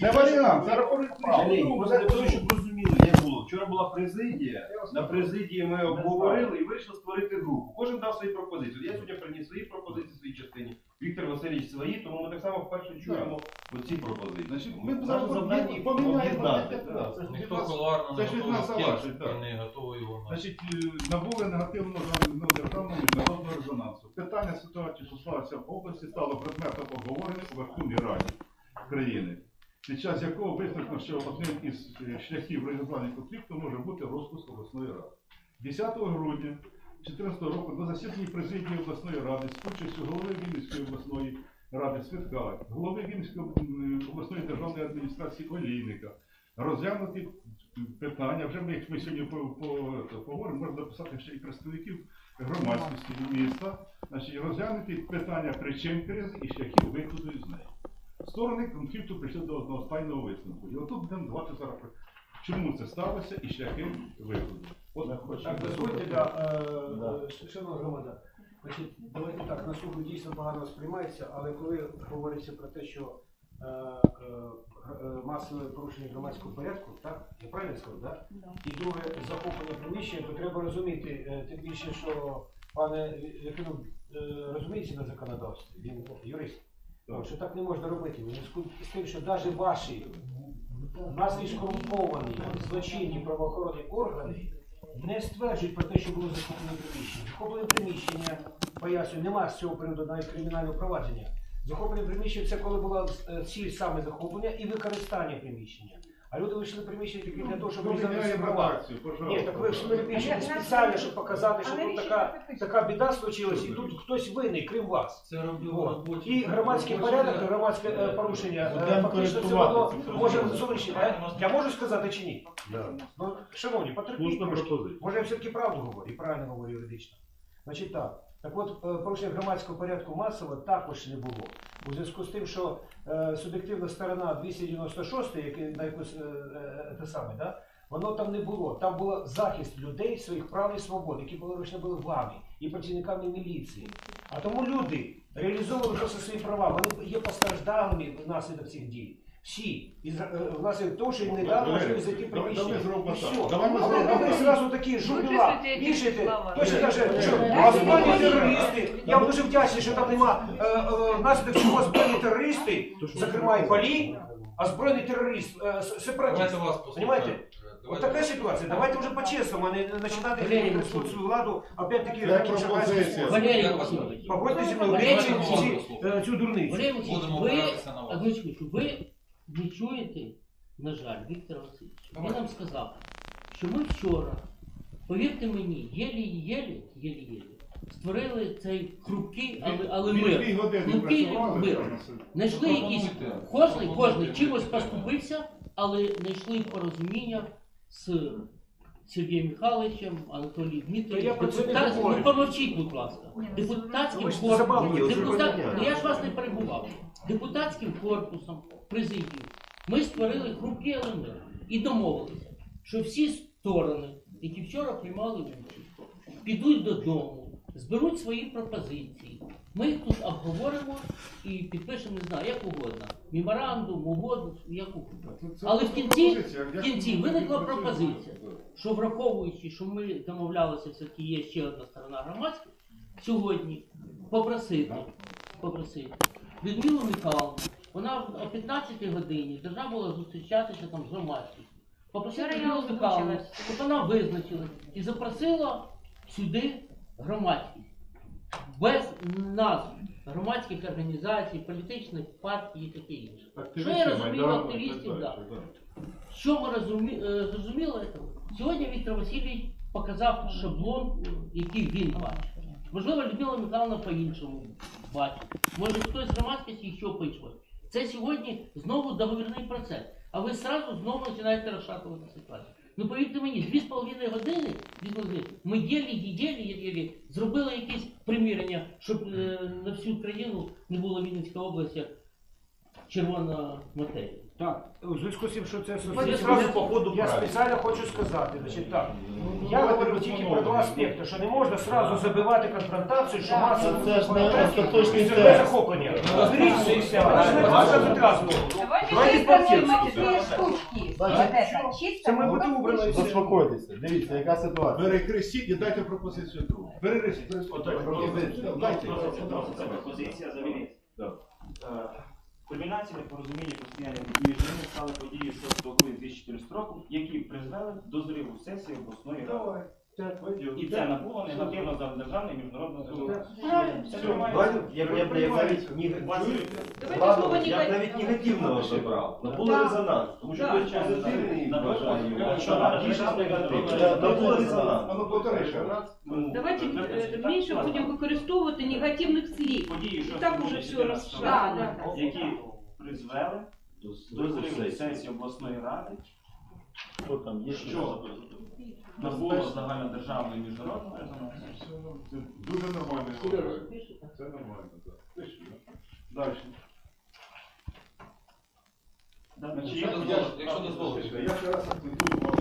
Це варіант, це рахунок Ні, справи. просто для того, щоб розуміли, як було. Вчора була президія, на президії ми обговорили і вирішили створити групу. Кожен дав свої пропозиції. Я сьогодні приніс свої пропозиції в своїй частині, Віктор Васильович свої, тому ми так само вперше чуємо оці пропозиції. Значить, ми зараз завдання їх об'єднати. так. Ніхто колуарно це не ж від готовий нас текст так. і не готовий його на Значить, е, набули негативного ну, державного міжнародного резонансу. Питання ситуації, що склалася в області, стало предметом обговорення у Верховній Раді країни, під час якого висновку, що одним із е, шляхів реалізування конфлікту може бути розпуск обласної ради. 10 грудня 2014 року на засіданні президії обласної ради з участю голови Вінницької обласної ради Святка, голови Вінницької обласної державної адміністрації Олійника, розглянуті питання, вже ми, ми сьогодні по- по- поговоримо, можна записати ще і представників громадськості міста, значить, розглянути питання причин кризи і шляхів виходу із неї. Сторони конфлікту прийшли до одностайного висновку. І отут будемо давати зараз, чому це сталося і шляхи виходу. От, Так, дозвольте, да, е, шановна громада. Значить, давайте так, на слуху дійсно погано сприймається, але коли говориться про те, що е, е, е, масове порушення громадського порядку, так? Я правильно сказав, так? І друге захоплення приміщення, то треба розуміти, е, тим більше, що пане Якинов е, розуміється на законодавстві, він юрист. Так. Що так не можна робити. З тим, що навіть ваші наслідки корумповані злочинні правоохоронні органи не стверджують про те, що було захоплене приміщення. Захоплене приміщення, пояснюю, немає з цього приводу навіть кримінального провадження. Захоплене приміщення це коли була е, ціль саме захоплення і використання приміщення. А люди вийшли приміщення тільки для того, щоб реалізувати свої права. Ні, так ви вийшли приміщення спеціально, щоб показати, що тут така, така біда случилась, і тут хтось винний, крім вас. це І громадський порядок, громадське е, порушення е, фактично це воно може зовнішнє. Я можу сказати чи ні? Ну, шановні, потерпіть. Може я все-таки правду говорю, і правильно говорю юридично. Значить так. Так от, е, порушення громадського порядку масово також не було. У зв'язку з тим, що е, суб'єктивна сторона 296, який на якусь е, е, саме, да? воно там не було. Там був захист людей, своїх прав і свобод, які були ручно були вами і працівниками міліції. А тому люди реалізовували просто свої права. Вони є постраждалими внаслідок цих дій. Всі. І е, того, що їм не дали можливість зайти в приміщення. І все. Давай ми А ви- зробимо а ви так. зразу такі вішаєте. слова? Точно каже, що а збройні ні, ні, терористи. Я дуже вдячний, що там нема е, е, наслідок чого збройні терористи, зокрема і палі, а збройний терорист, е, с- сепаратист. Давайте вас Понимаете? От така ситуація. Давайте вже по-чесному, а не починати Валерій свою владу, опять-таки, таким пропозиція. Валерій Як. Погодьте зі мною, Валерій цю дурницю. Валерій Васильович, Будемо ви, опиратися на вас. одну секундочку, ви не чуєте, на жаль, Віктора Васильовича. Він нам сказав, що ми вчора, повірте мені, єлі-єлі, єлі-єлі, створили цей хрупкий, але, але Дві- мир. Години Хрупкий працювали. мир. Найшли Знайшли якісь, кожний, кожен чимось поступився, але знайшли порозуміння з Сергієм Михайловичем, Анатолієм Та я про це не Депутат- говорю. Ну помовчіть, будь ласка. Депутатським Ви ж корпусом. Депутат... ви ж Ну, я ж вас не перебував. Депутатським корпусом президії ми створили хрупкий елемент і домовилися, що всі сторони, які вчора приймали участь, підуть додому, зберуть свої пропозиції. Ми їх тут обговоримо і підпишемо, не знаю, як угодно. Меморандум, угоду, як угодно. Але в кінці, в кінці виникла пропозиція, що враховуючи, що ми домовлялися, все-таки є ще одна сторона громадська, сьогодні попросити, попросити Людмилу Михайловну, вона о 15 годині должна була зустрічатися там з громадськістю. Я Людмилу Михайловну, щоб вона визначилась і запросила сюди громадськість. Без назв громадських організацій, політичних партій і таке інше. Що я розумію активістів, так да. Що ми розумі... е, зрозуміли? Сьогодні Віктор Васильович показав шаблон, який він бачить. Можливо, Людмила Михайловна по-іншому бачить. Може хтось з громадськості ще по-іншому. Це сьогодні знову договірний процес. А ви зразу знову починаєте розшатувати ситуацію. Ну повірте мені, дві з половиною години, ми єлі, єлі, єлі зробили якесь примірення, щоб е, на всю країну не було Вінницька область червона матерія. Так, у зв'язку з тим, що це Ми стосується- зразу по ходу я правильно. спеціально хочу сказати, значить так. Ну, Я давайте говорю тільки по-новому. про два аспекти, що не можна сразу забивати конфронтацію, що масово Це ж не остаточний це текст. захоплення. Розберіться і все, а не розказати одразу. Давайте Давайте чисто пакет. мы четыре штучки. Вот это, чисто Це ми мы буде убрано і все. Заспокойтеся, дивіться, яка ситуація. Перекрестіть і дайте пропозицію другу. Перекрестіть. Отак, пропозицію. Дайте. Це пропозиція завіріть. Да. Кульмінація непорозуміння постійно між ними стали події 6 грудня 2014 року, які призвели до зриву сесії обласної ради. І це набуло негативно за державне і міжнародне Це Все, нормально. я, я навіть нег- Вас- Ладно, я навіть негативного забрав. Но було резонанс. Тому що Да. хтось позитивний Да. вважає, Да. а що там більше Да. негативний. Було резонанс. ну повтори ще раз. Ну, Давайте е, так, менше так, будемо використовувати негативних слів. події, що Так уже все 14 розшарено. Да, да, да. які призвели до зриву сесії обласної ради, Хто там є? що набуло загальнодержавної і міжнародної резонансу. Це дуже нормально. Це нормально, так. Далі. Значить, Якщо є- дозволите, якщо дозволите. Я ще раз акцентую увагу